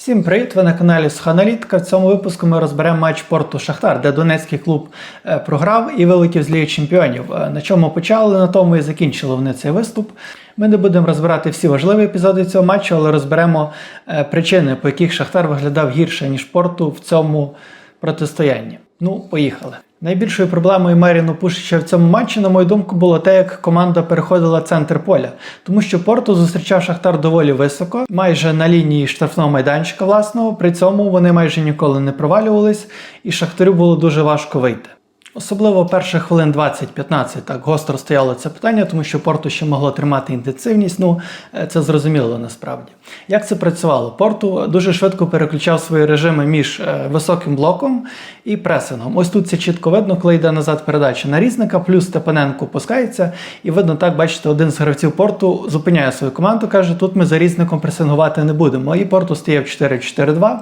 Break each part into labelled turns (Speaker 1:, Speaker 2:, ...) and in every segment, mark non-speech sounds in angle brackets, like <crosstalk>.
Speaker 1: Всім привіт! Ви на каналі Сханалітка. В цьому випуску ми розберемо матч Порту Шахтар, де Донецький клуб е, програв і вилетів з Чемпіонів. Е, На чому почали, на тому і закінчили вони цей виступ. Ми не будемо розбирати всі важливі епізоди цього матчу, але розберемо е, причини, по яких Шахтар виглядав гірше, ніж Порту в цьому протистоянні. Ну, поїхали. Найбільшою проблемою Меріну Пушича в цьому матчі, на мою думку, було те, як команда переходила центр поля, тому що Порту зустрічав Шахтар доволі високо, майже на лінії штрафного майданчика власного. При цьому вони майже ніколи не провалювались, і Шахтарю було дуже важко вийти. Особливо перших хвилин 20-15 так гостро стояло це питання, тому що Порту ще могло тримати інтенсивність. Ну е, це зрозуміло насправді. Як це працювало? Порту дуже швидко переключав свої режими між е, високим блоком і пресингом. Ось тут це чітко видно, коли йде назад передача на різника, плюс Степаненко пускається, і видно так, бачите, один з гравців порту зупиняє свою команду, каже: тут ми за різником пресингувати не будемо. І порту стає в 4-4-2,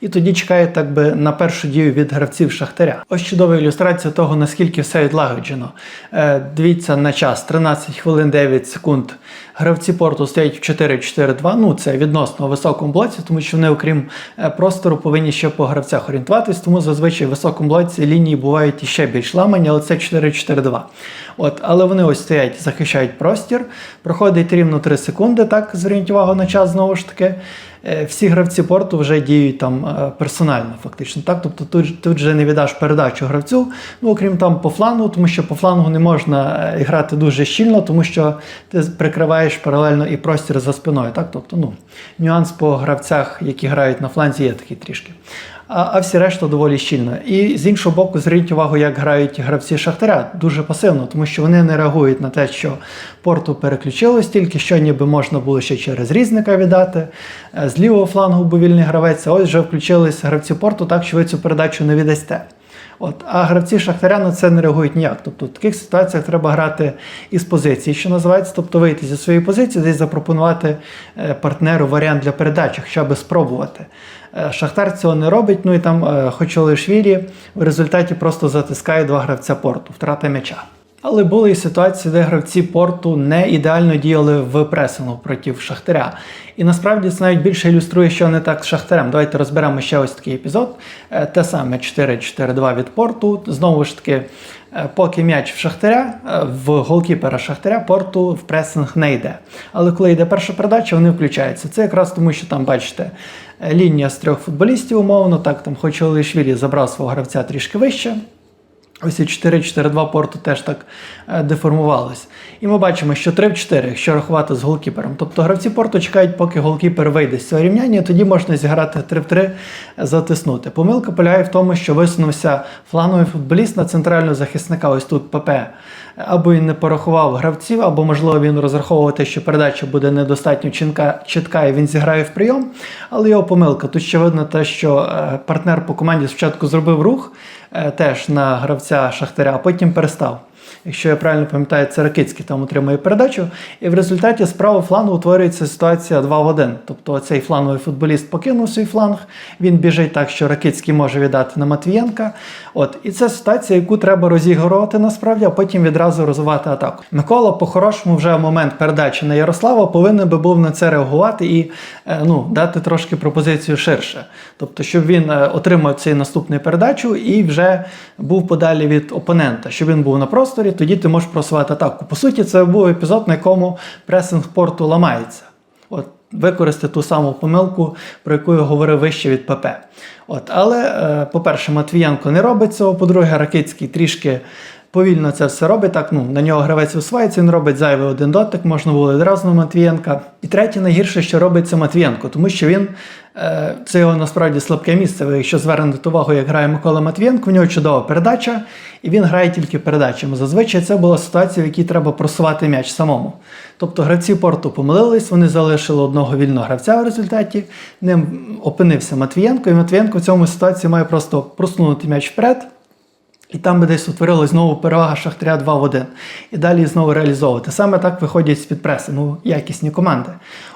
Speaker 1: і тоді чекає так би на першу дію від гравців Шахтаря. Ось чудова ілюстрація того, наскільки все відлагоджено. Е, дивіться на час: 13 хвилин 9 секунд. Гравці порту стоять в 4-4-2. Ну це відносно високому блоці, тому що вони, окрім е, простору, повинні ще по гравцях орієнтуватись. Тому зазвичай в високому блоці лінії бувають іще більш ламані, але це 4-4-2. От, але вони ось стоять, захищають простір. Проходить рівно 3 секунди. Так, зверніть увагу на час знову ж таки. Е, Всі гравці порту вже діють там е, персонально, фактично. Так, тобто тут, тут вже не віддаш передачу гравцю. Ну, окрім там по флангу, тому що по флангу не можна грати дуже щільно, тому що ти прикриваєш паралельно і простір за спиною. Так, тобто, ну, нюанс по гравцях, які грають на фланзі, є такий трішки. А, а всі решта доволі щільно. І з іншого боку, зверніть увагу, як грають гравці Шахтаря дуже пасивно, тому що вони не реагують на те, що порту переключилось, тільки що ніби можна було ще через різника віддати. Е, З лівого флангу був вільний гравець, а ось вже включились гравці порту, так що ви цю передачу не віддасте. От, а гравці Шахтаря на це не реагують ніяк. Тобто в таких ситуаціях треба грати із позиції, що називається, тобто вийти зі своєї позиції, десь запропонувати е, партнеру варіант для передачі, хоча б спробувати. Е, Шахтар цього не робить, ну і там е, Хочолишвілі в результаті просто затискає два гравця порту, втрата м'яча. Але були і ситуації, де гравці порту не ідеально діяли в пресингу проти Шахтаря. І насправді це навіть більше ілюструє, що не так з Шахтарем. Давайте розберемо ще ось такий епізод. Е, Те саме 4-4-2 від порту. Знову ж таки, е, поки м'яч в Шахтаря, е, в голкіпера Шахтаря порту в пресинг не йде. Але коли йде перша передача, вони включаються. Це якраз тому, що там, бачите, лінія з трьох футболістів, умовно, так там Хочолишвілі забрав свого гравця трішки вище. Ось і 4-4-2 порту теж так е, деформувалось. І ми бачимо, що 3 в 4, якщо рахувати з голкіпером. Тобто гравці порту чекають, поки голкіпер вийде з цього рівняння, і тоді можна зіграти 3 в 3, затиснути. Помилка полягає в тому, що висунувся флановий футболіст на центрального захисника, ось тут ПП. Або він не порахував гравців, або, можливо, він розраховував те, що передача буде недостатньо чітка, чітка і він зіграє в прийом. Але його помилка. Тут ще видно те, що е, партнер по команді спочатку зробив рух е, теж на гравця Шахтаря, а потім перестав. Якщо я правильно пам'ятаю, це Ракицький там отримує передачу. І в результаті з правого флангу утворюється ситуація 2 в 1. Тобто цей фланговий футболіст покинув свій фланг, він біжить так, що Ракицький може віддати на Матвієнка. От. І це ситуація, яку треба розігрувати насправді, а потім відразу розвивати атаку. Микола, по-хорошому, вже в момент передачі на Ярослава повинен би був на це реагувати і е, ну, дати трошки пропозицію ширше. Тобто, щоб він е, отримав цей наступний передачу і вже був подалі від опонента, щоб він був на просторі, тоді ти можеш просувати атаку. По суті, це був епізод, на якому пресинг порту ламається. От, використати ту саму помилку, про яку я говорив вище від ПП. От, але, е, по-перше, Матвієнко не робить цього, по-друге, Ракицький трішки. Повільно це все робить, так ну на нього гравець висувається, він робить зайвий один дотик, можна було відразу на Матвієнка. І третє, найгірше, що робить це Матвієнко, тому що він е, це його насправді слабке місце. Якщо звернете увагу, як грає Микола Матвієнко, в нього чудова передача, і він грає тільки передачами. Зазвичай це була ситуація, в якій треба просувати м'яч самому. Тобто гравці порту помилились, вони залишили одного вільного гравця в результаті. Ним опинився Матвієнко, і Матвієнко в цьому ситуації має просто просунути м'яч вперед. І там би десь утворилась знову перевага Шахтаря 2 в 1. І далі знову реалізовувати. Саме так виходять з-під преси, ну, якісні команди.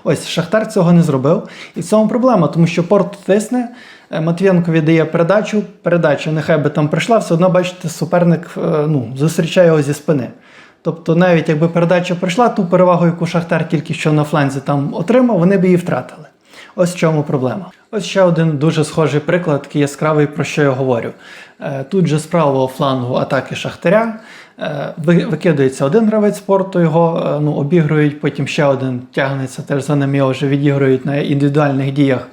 Speaker 1: Ось Шахтар цього не зробив. І в цьому проблема, тому що порт тисне, е, Матвієнко віддає передачу, передача нехай би там прийшла, все одно, бачите, суперник е, ну, зустрічає його зі спини. Тобто, навіть якби передача прийшла, ту перевагу, яку Шахтар тільки що на фланзі там отримав, вони б її втратили. Ось в чому проблема. Ось ще один дуже схожий приклад, такий яскравий, про що я говорю. Е, Тут же з правого флангу атаки Шахтаря. е, Викидається один гравець спорту, його е, ну, обігрують, потім ще один тягнеться, теж за ним його вже відігрують на індивідуальних діях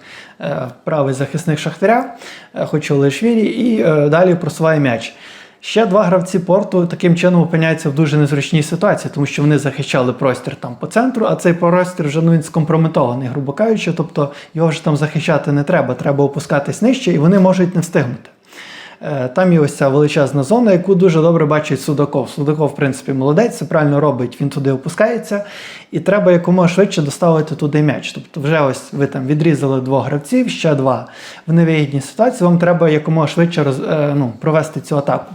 Speaker 1: правий захисник Шахтаря, е, Хочолишвілі, і далі просуває м'яч. Ще два гравці порту таким чином опиняються в дуже незручній ситуації, тому що вони захищали простір там по центру, а цей простір вже ну, він скомпрометований, грубо кажучи, тобто його вже там захищати не треба, треба опускатись нижче, і вони можуть не встигнути. Е, Там є ось ця величезна зона, яку дуже добре бачить Судаков. Судаков, в принципі, молодець, це правильно робить, він туди опускається, і треба якомога швидше доставити туди м'яч. Тобто, вже ось ви там відрізали двох гравців, ще два в невигідній ситуації. Вам треба якомога швидше роз, е, ну, провести цю атаку.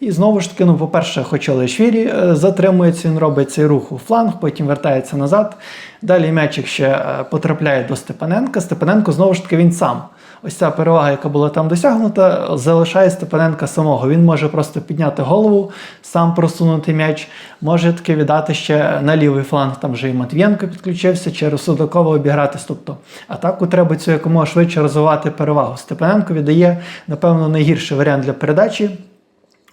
Speaker 1: І знову ж таки, ну, по-перше, Хочелишвілі е, затримується, він робить цей рух у фланг, потім вертається назад. Далі м'ячик ще е, потрапляє до Степаненка. Степаненко знову ж таки він сам. Ось ця перевага, яка була там досягнута, залишає Степаненка самого. Він може просто підняти голову, сам просунути м'яч, може таки віддати ще на лівий фланг. Там вже і Матвієнко підключився, через Судакова обігратись. Тобто атаку треба цю якомога швидше розвивати перевагу. Степаненко віддає, напевно, найгірший варіант для передачі.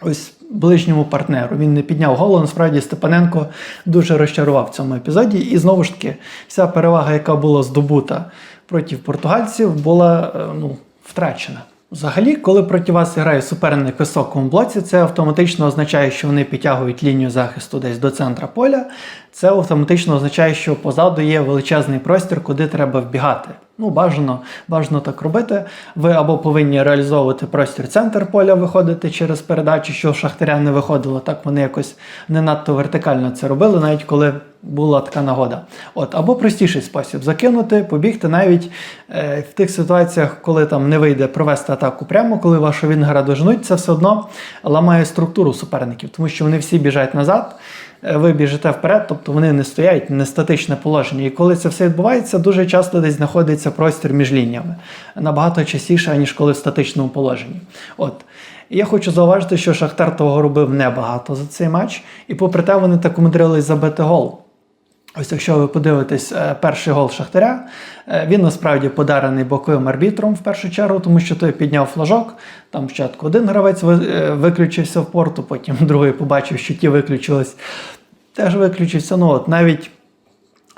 Speaker 1: Ось ближньому партнеру. Він не підняв голову. Насправді Степаненко дуже розчарував в цьому епізоді. І знову ж таки, вся перевага, яка була здобута проти португальців, була е, ну, втрачена. Взагалі, коли проти вас грає суперник в високому блоці, це автоматично означає, що вони підтягують лінію захисту десь до центра поля. Це автоматично означає, що позаду є величезний простір, куди треба вбігати. Ну, бажано, бажано так робити. Ви або повинні реалізовувати простір центр поля, виходити через передачу, що Шахтаря не виходило. Так вони якось не надто вертикально це робили, навіть коли була така нагода. От, або простіший спосіб закинути, побігти навіть е, в тих ситуаціях, коли там не вийде провести атаку прямо, коли вашу Вінгера доженуть, це все одно ламає структуру суперників, тому що вони всі біжать назад. Е, Ви біжите вперед, тобто вони не стоять, не статичне положення. І коли це все відбувається, дуже часто десь знаходиться простір між лініями. Набагато частіше, ніж коли в статичному положенні. От. Я хочу зауважити, що Шахтар того робив небагато за цей матч, і попри те, вони так умудрились забити гол. Ось якщо ви подивитесь е, перший гол Шахтаря, е, він насправді подарений боковим арбітром в першу чергу, тому що той підняв флажок. Там спочатку один гравець е, виключився в порту, потім <laughs> другий побачив, що ті виключились, теж виключився. Ну от навіть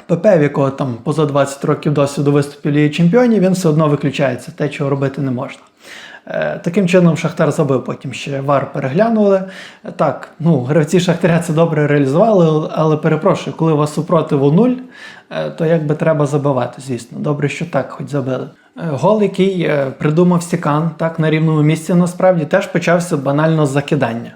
Speaker 1: ПП, в якого там поза 20 років досвіду виступів в Чемпіонів, він все одно виключається, те, чого робити не можна. Е, Таким чином Шахтар забив, потім ще вар переглянули. Е, Так, ну, гравці Шахтаря це добре реалізували, але перепрошую, коли у вас супротиву нуль, то то якби треба забивати, звісно. Добре, що так, хоч забили. Е, Гол, який е, придумав Сікан, так на рівному місці насправді теж почався банально з закидання.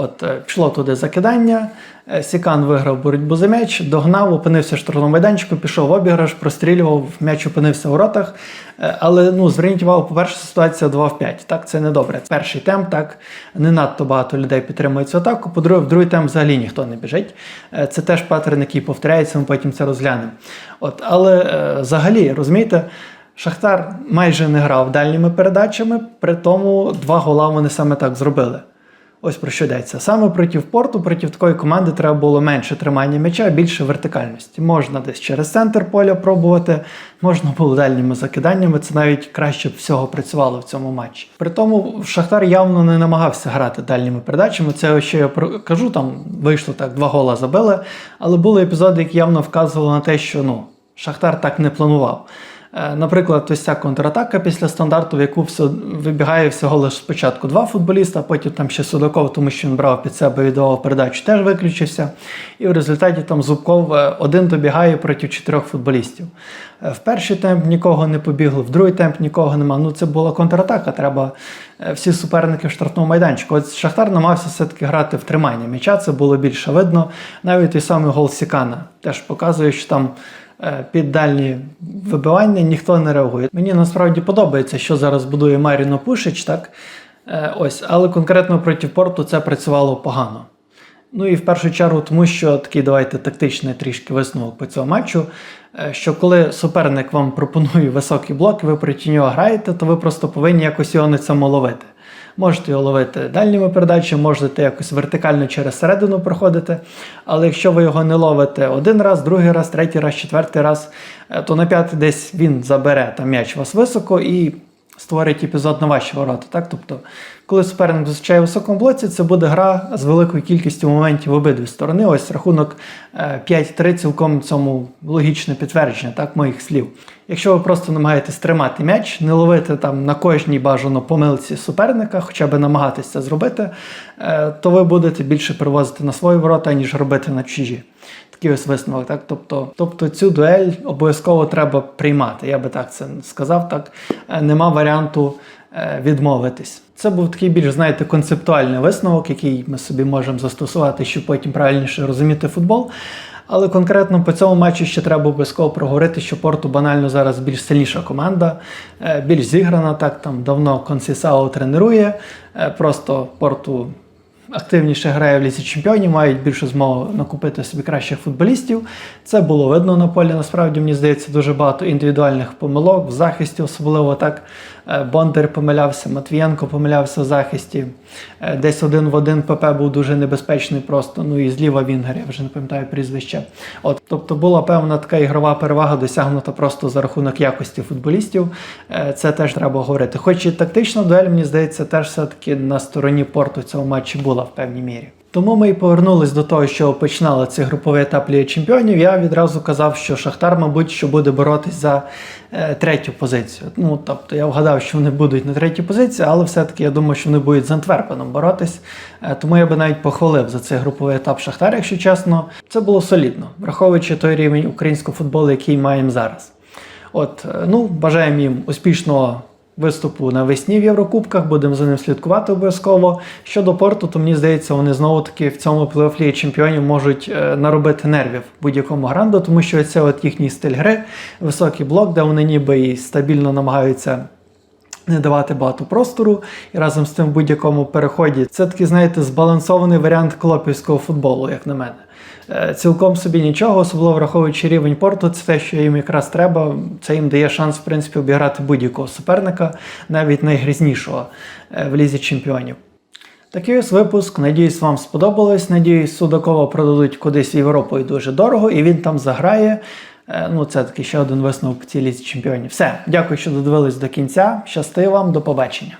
Speaker 1: От е, пішло туди закидання, е, Сікан виграв боротьбу за м'яч, догнав, опинився в штрафному майданчику, пішов в обіграш, прострілював, м'яч опинився у воротах. Е, Але ну, зверніть увагу, по-перше, ситуація 2 в 5. Так, це не добре. Перший темп, так, не надто багато людей підтримує цю атаку. По-друге, в другий темп взагалі ніхто не біжить. Це теж паттерн, який повторяється, ми потім це розглянемо. От, але взагалі, розумієте, Шахтар майже не грав дальніми передачами, при тому два гола вони саме так зробили. Ось про що йдеться. Саме проти порту, проти такої команди треба було менше тримання м'яча, більше вертикальності. Можна десь через центр поля пробувати, можна було дальніми закиданнями. Це навіть краще б всього працювало в цьому матчі. При тому Шахтар явно не намагався грати дальніми передачами. Це що я кажу, там вийшло так, два гола забили, але були епізоди, які явно вказували на те, що ну, Шахтар так не планував. Е, Наприклад, ось ця контратака після стандарту, в яку все вибігає всього лише спочатку два футболіста, потім там ще Судаков, тому що він брав під себе віддавав передачу, теж виключився. І в результаті там Зубков е, один добігає проти чотирьох футболістів. Е, В перший темп нікого не побігло, в другий темп нікого нема. Ну це була контратака. Треба всі суперники в штрафному майданчику. От Шахтар намагався все-таки грати в тримання м'яча, це було більше видно. Навіть той самий гол Сікана теж показує, що там під дальні вибивання ніхто не реагує. Мені насправді подобається, що зараз будує Маріно Пушич, так? Е, Ось, але конкретно проти порту це працювало погано. Ну і в першу чергу, тому що такий давайте тактичний трішки висновок по цьому матчу. е, що коли суперник вам пропонує високий блок, і ви проти нього граєте, то ви просто повинні якось його на цьому ловити. Можете його ловити дальніми передачами, можете якось вертикально через середину проходити. Але якщо ви його не ловите один раз, другий раз, третій раз, четвертий раз, е, то на п'ятий десь він забере там м'яч у вас високо і створить епізод на ваші ворота. Так? Тобто, коли суперник зустрічає високому блоці, це буде гра з великою кількістю моментів обидві сторони. Ось рахунок е, 5-3 цілком цьому логічне підтвердження так, моїх слів. Якщо ви просто намагаєтесь тримати м'яч, не ловити там на кожній бажано помилці суперника, хоча б намагатись це зробити, е, то ви будете більше привозити на свої ворота, ніж робити на чужі. Такий ось висновок. Так? Тобто, тобто цю дуель обов'язково треба приймати. Я би так це сказав. Так? Е, Нема варіанту е, відмовитись. Це був такий більш, знаєте, концептуальний висновок, який ми собі можемо застосувати, щоб потім правильніше розуміти футбол. Але конкретно по цьому матчу ще треба обов'язково проговорити, що Порту банально зараз більш сильніша команда, е, більш зіграна. Так там давно Консісао тренує. Просто Порту активніше грає в лісі чемпіонів, мають більшу змогу накупити собі кращих футболістів. Це було видно на полі. Насправді мені здається дуже багато індивідуальних помилок в захисті, особливо так. Е, Бондар помилявся, Матвієнко помилявся в захисті. Е, Десь один в один ПП був дуже небезпечний просто. Ну і зліва Вінгер, я вже не пам'ятаю прізвище. От, тобто була певна така ігрова перевага досягнута просто за рахунок якості футболістів. Е, Це теж треба говорити. Хоч і тактична дуель, мені здається, теж все-таки на стороні порту в цьому матчі була в певній мірі. Тому ми і повернулись до того, що починали цей груповий етап Ліги Чемпіонів. Я відразу казав, що Шахтар, мабуть, що буде боротись за е, третю позицію. Ну тобто я вгадав, що вони будуть на третій позиції, але все-таки я думаю, що вони будуть з Антверпеном боротись. Е, тому я би навіть похвалив за цей груповий етап Шахтар, якщо чесно. Це було солідно, враховуючи той рівень українського футболу, який маємо зараз. От, е, ну, бажаємо їм успішного виступу навесні в Єврокубках, будемо за ним слідкувати обов'язково. Щодо порту, то мені здається, вони знову таки в цьому плей-офф чемпіонів можуть е, наробити нервів будь-якому гранду, тому що це от їхній стиль гри, високий блок, де вони ніби і стабільно намагаються. Не давати багато простору і разом з тим в будь-якому переході. Це такий, знаєте, збалансований варіант клопівського футболу, як на мене. Е, Цілком собі нічого, особливо враховуючи рівень порту, це те, що їм якраз треба. Це їм дає шанс, в принципі, обіграти будь-якого суперника, навіть найгрізнішого е, в лізі чемпіонів. Такий ось випуск. Надіюсь, вам сподобалось. Надіюсь, Судакова продадуть кудись в Європу і дуже дорого, і він там заграє. Е, Ну, це такий ще один висновок цій лізі чемпіонів. Все, дякую, що додивились до кінця. Щасти вам, до побачення.